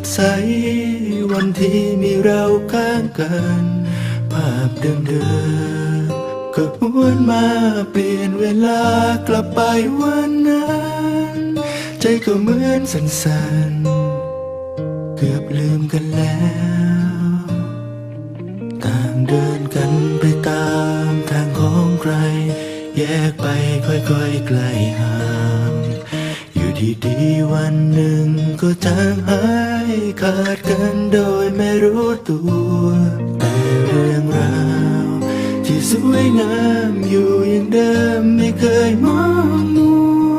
ดใส วันที่มีเราข้างกัน ภาพเดิมๆก็หวนมาเปลี่ยนเวลากลับไปวันนั้น ใจก็เหมือนสั่นๆ เกือบลืมกันแล้ว ต่างเดินกันไปตามทางของใคร แยกไปค่อยๆไกลห่าง ดีๆวันหนึ่งก็จางหายขาดกันโดยไม่รู้ตัว แต่เรื่องราว ที่สวยงามอยู่อย่างเดิมไม่เคยมองมัว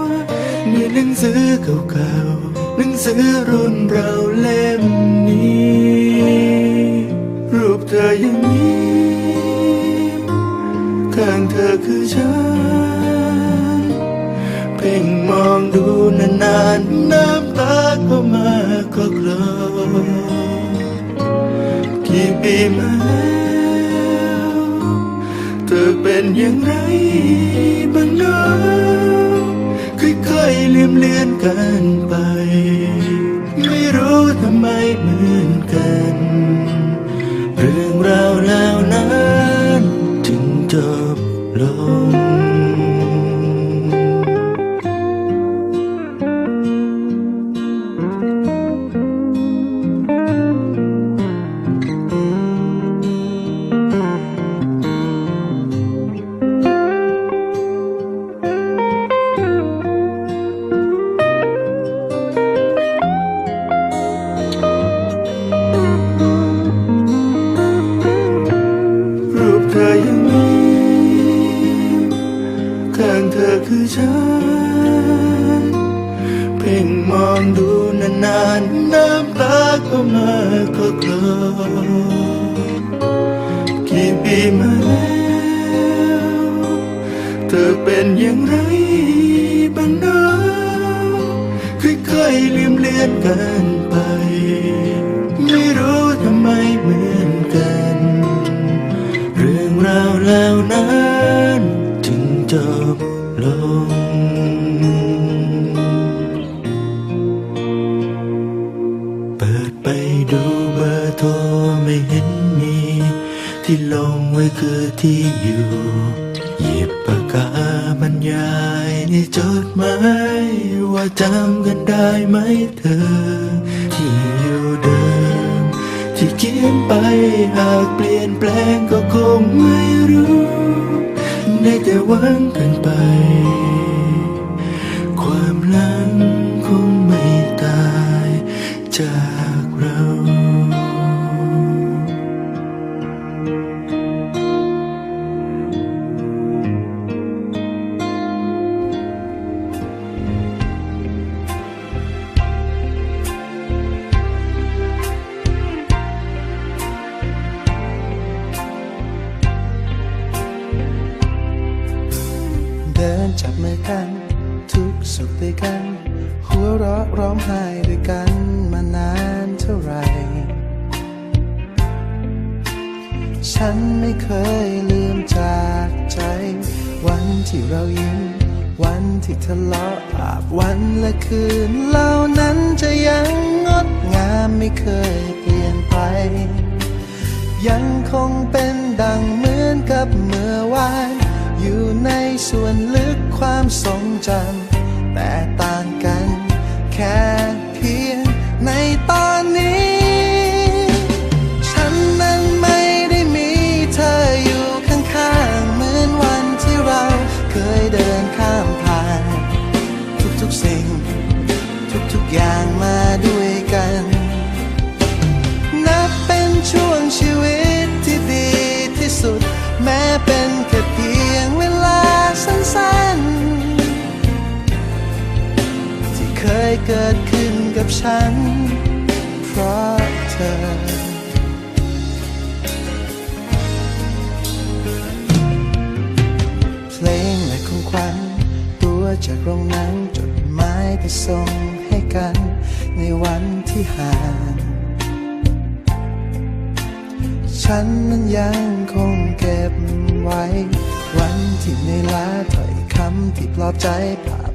ในหนังสือเก่าๆหนังสือรุ่นเราเล่มนี้ รูปเธอยังมีข้างเธอคือฉัน พ่งมองดูนานๆน้ำตาก็มาก็คลอกี่ปีมาแล้วเธอเป็นอย่างไรบ้างเนาะค่อยๆเลืมเลือนกันไป ไม่รู้ทำไมเหมือนกัน ธอยังมีข้างเธอคือฉัน เพ่งมองดูนานๆน้ำตาก็มาก็กลอกี่ปีมาแล้วเธอเป็นอย่างไรบ้างเนาะค่อยๆลืมเลือนกันไป แล้วนั้นจึงจบลง เปิดไปดูเบอร์โทรไม่เห็นมี ที่ลงไว้คือที่อยู่หยิบปากกาบรรยายในจดหมายว่าจำกันได้ไหมเธอ ที่อยู่เดิม ที่เขียนไปหากเปลี่ยน ลงก็คงไม่รู้ ได้แต่หวังกันไป ฉันไม่เคยลืมจากใจ วันที่เรายิ้ม วันที่ทะเลาะภาพวันและคืนเหล่านั้นจะยังงดงามไม่เคยเปลี่ยนไป ยังคงเป็นดังเหมือนกับเมื่อวาน อยู่ในส่วนลึกความทรงจำแต่ต่างกันแค่ ฉัน เพราะเธอ เพลงและของขวัญตัวจากโรงหนังจดหมายที่ส่งให้กัน ในวันที่ห่าง ฉันนั้นยังคงเก็บไว้ วันที่ในลาถ้อยคคำที่ปลอบใจภาพ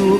่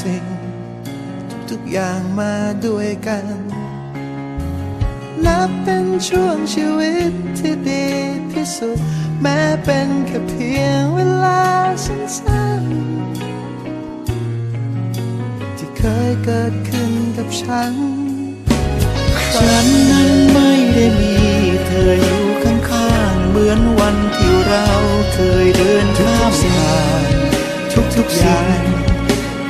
สิ่ง ทุกๆอย่างมาด้วยกัน นับเป็นช่วงชีวิตที่ดีที่สุด แม้เป็นแค่เพียงเวลาสั้นๆ ที่เคยเกิดขึ้นกับฉัน ฉันนั้นไม่ได้มีเธออยู่ข้างๆเหมือนวันที่เราเคยเดินข้ามผ่านทุกๆอย่าง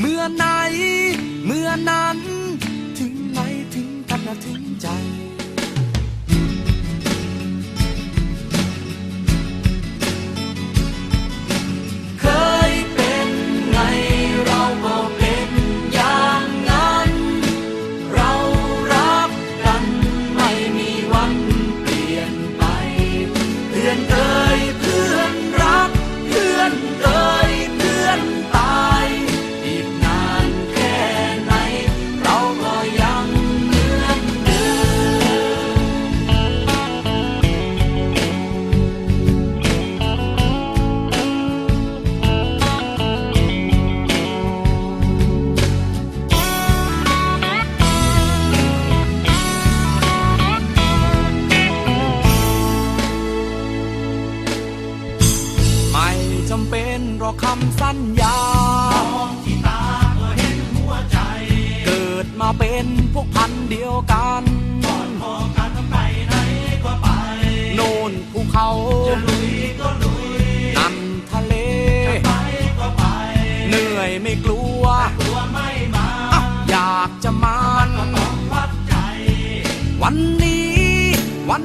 เมื่อไหน เมื่อนั้น ถึงไหนถึงกันนะถึงใจ คำสัญญามองที่ตาก็เห็นหัวใจ เกิดมาเป็นพวกพันธุ์เดียวกันก่อนพอกันไปไหนก็ไป โน่นภูเขาจะลุยก็ลุยนั่นทะเลไปก็ไป เหนื่อยไม่กลัวกลัวไม่มาอะอยากจะมันต้องวัดใจวันนี้วัน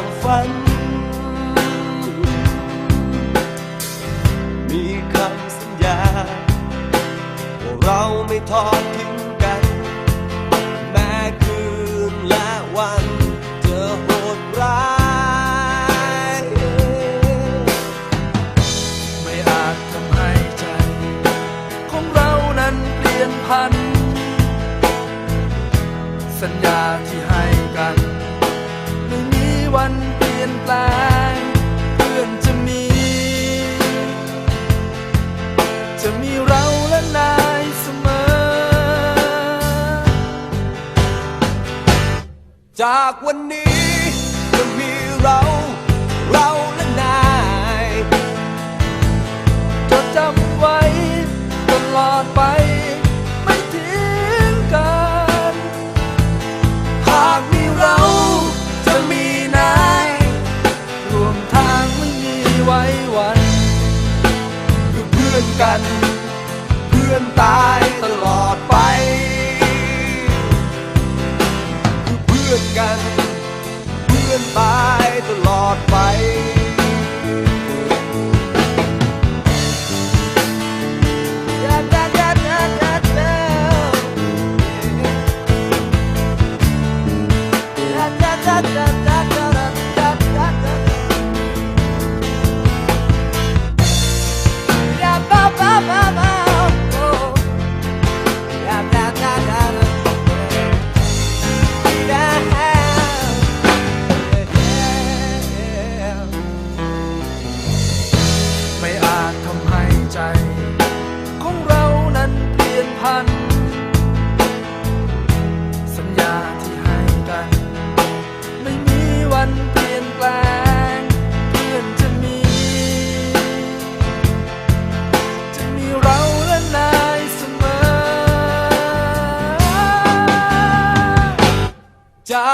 ความฝัน มีคำสัญญา ว่าเราไม่ทอดทิ้งกัน แม้คืนและวันจะโหดร้าย ไม่อาจทำให้ใจ ของเรานั้นเปลี่ยนพัน สัญญา วันเปลี่ยนแปลงเพื่อนจะมี จะมีเราและนายเสมอ จากวันนี้ พื่อนตายตลอดไป คือเพื่อนกัน เพื่อนตายตลอด